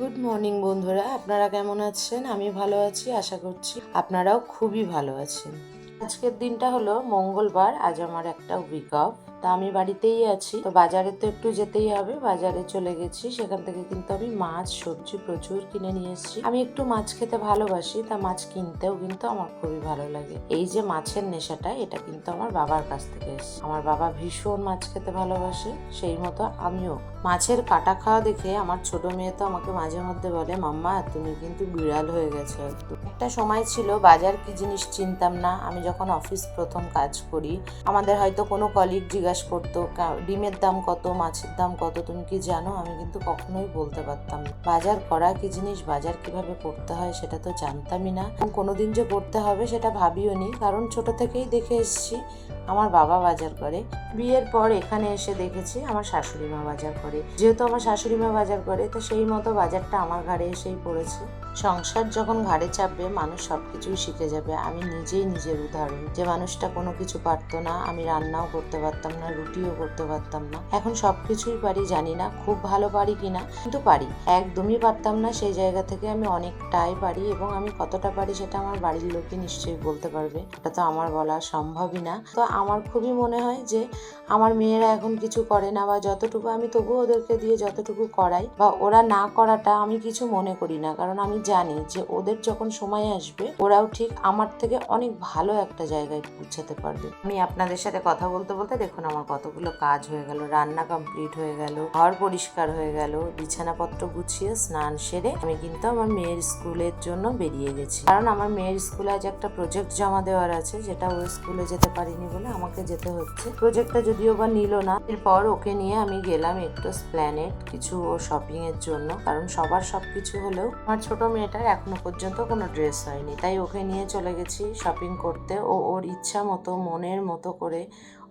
Good morning বন্ধুরা। আপনারা কেমন আছেন? আমি ভালো আছি, আশা করছি আপনারাও খুবই ভালো আছেন। আজকের দিনটা হলো মঙ্গলবার, আজ আমার একটা উইক অফ তা আমি বাড়িতেই আছি। তো বাজারে তো একটু যেতেই হবে। বাজারে চলে গেছি। সেখান থেকে কিন্তু আমি মাছ, সবজি প্রচুর কিনে নিয়ে এসেছি। আমি একটু মাছ খেতে ভালোবাসি, তা মাছ কিনতেও কিন্তু আমার খুবই ভালো লাগে। এই যে মাছের নেশাটা, এটা কিন্তু আমার বাবার কাছ থেকে এসেছে। আমার বাবা ভীষণ মাছ খেতে ভালোবাসে, সেই মতো আমিও। মাছের কাটা খাওয়া দেখে আমার ছোট মেয়ে তো আমাকে মাঝে মধ্যে বলে, মাম্মা, তুমি কিন্তু বিড়াল হয়ে গেছো একটু সময় ছিল, বাজার কি জিনিস চিনতাম না। আমি যখন অফিস প্রথম কাজ করি, আমাদের হয়তো কোনো কলিগ জিজ্ঞাসা করতো ডিমের দাম কত, মাছের দাম কত, তুমি কি জানো? আমি কিন্তু কখনোই বলতে পারতাম না। বাজার করা কি জিনিস, বাজার কীভাবে করতে হয় সেটা তো জানতামই না। কোনোদিন যে করতে হবে সেটা ভাবিও নি, কারণ ছোট থেকেই দেখে এসেছি আমার বাবা বাজার করে। বিয়ের পর এখানে এসে দেখেছি আমার শাশুড়ি মা বাজার করে। যেহেতু আমার শাশুড়ি মা বাজার করে, তো সেই মতো বাজারটা আমার ঘাড়ে এসেই পড়েছে। সংসার যখন ঘাড়ে চাপবে, মানুষ সব কিছুই শিখে যাবে। আমি নিজেই নিজের উদাহরণ। যে মানুষটা কোনো কিছু পারতো না, আমি রান্নাও করতে পারতাম না, রুটিও করতে পারতাম না। এখন সব কিছুই পারি, জানি না খুব ভালো পারি কি না, কিন্তু পারি। একদমই পারতাম না সেই জায়গা থেকে আমি অনেকটাই পারি এবং আমি কতটা পারি সেটা আমার বাড়ির লোকই নিশ্চয়ই বলতে পারবে। এটা তো আমার বলা সম্ভবই না। তো আমার খুবই মনে হয় যে আমার মেয়েরা এখন কিছু করে না বা যতটুকু আমি তবুও ওদেরকে দিয়ে যতটুকু করাই বা ওরা না করাটা আমি কিছু মনে করি না। কারণ আমি জানি যে ওদের যখন সময় আসবে, ওরাও ঠিক আমার থেকে অনেক ভালো একটা জায়গায় পৌঁছাতে পারবে। আমি আপনাদের সাথে কথা বলতে বলতে দেখুন আমার কতগুলো কাজ হয়ে গেল, রান্না কমপ্লিট হয়ে গেল, ঘর পরিষ্কার হয়ে গেল, বিছানাপত্র গুছিয়ে, স্নান সেরে আমি কিন্তু আমার মেয়ের স্কুলের জন্য বেরিয়ে গেছি। কারণ আমার মেয়ের স্কুলে আজ একটা প্রজেক্ট জমা দেওয়ার আছে যেটা ও স্কুলে যেতে পারিনি বলে আমাকে যেতে হচ্ছে। প্রজেক্টটা যদিও বা নিল না, এরপর ওকে নিয়ে আমি গেলাম একটু স্প্ল্যানেট কিছু ও শপিং এর জন্য। কারণ সবার সবকিছু হলেও আমার ছোট মেয়েটার এখনও পর্যন্ত কোনো ড্রেস হয়নি। তাই ওকে নিয়ে চলে গেছি শপিং করতে ও ওর ইচ্ছা মতো মনের মতো করে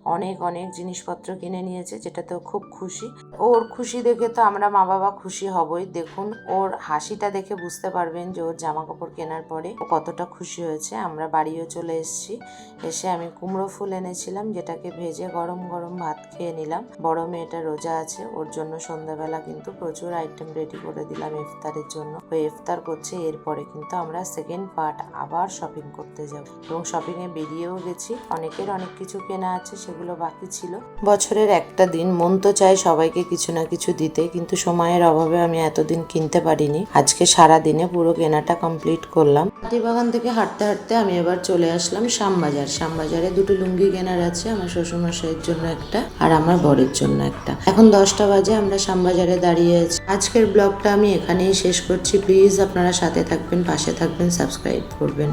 অনেক অনেক জিনিসপত্র কিনে নিয়েছে যেটাতে খুব খুশি। ওর খুশি দেখে তো আমরা মা বাবা খুশি হবই। দেখুন, ওর হাসিটা দেখে বুঝতে পারবেন যে ওর জামা কাপড় কেনার পরে ও কতটা খুশি হয়েছে। আমরা বাড়িও চলে এসেছি। এসে আমি কুমড়ো ফুল এনেছিলাম, যেটাকে ভেজে গরম গরম ভাত খেয়ে নিলাম। বড় মেয়েটা রোজা আছে, ওর জন্য সন্ধ্যাবেলা কিন্তু প্রচুর আইটেম রেডি করে দিলাম ইফতারের জন্য। ও ইফতার করছে, এরপরে কিন্তু আমরা সেকেন্ড পার্ট আবার শপিং করতে যাব। এবং শপিং এ বেরিয়েও গেছি। অনেকের অনেক কিছু কেনা আছে সেগুলো বাকি ছিল। বছরের একটা দিন মন তো চায় সবাইকে কিছু না কিছু দিতে, কিন্তু সময়ের অভাবে আমি এতদিন কিনতে পারিনি। আজকে সারা দিনে পুরো কেনাটা কমপ্লিট করলাম। বাগান থেকে হাঁটতে হাঁটতে আমি এবার চলে আসলাম শ্যামবাজার। শ্যামবাজারে দুটো লুঙ্গি কেনার আছে, আমার শ্বশুরমশাইয়ের জন্য একটা আর আমার বরের জন্য একটা। এখন দশটা বাজে, আমরা শ্যামবাজারে দাঁড়িয়ে আছি। আজকের ব্লগটা আমি এখানেই শেষ করছি। প্লিজ আপনারা সাথে থাকবেন, পাশে থাকবেন, সাবস্ক্রাইব করবেন।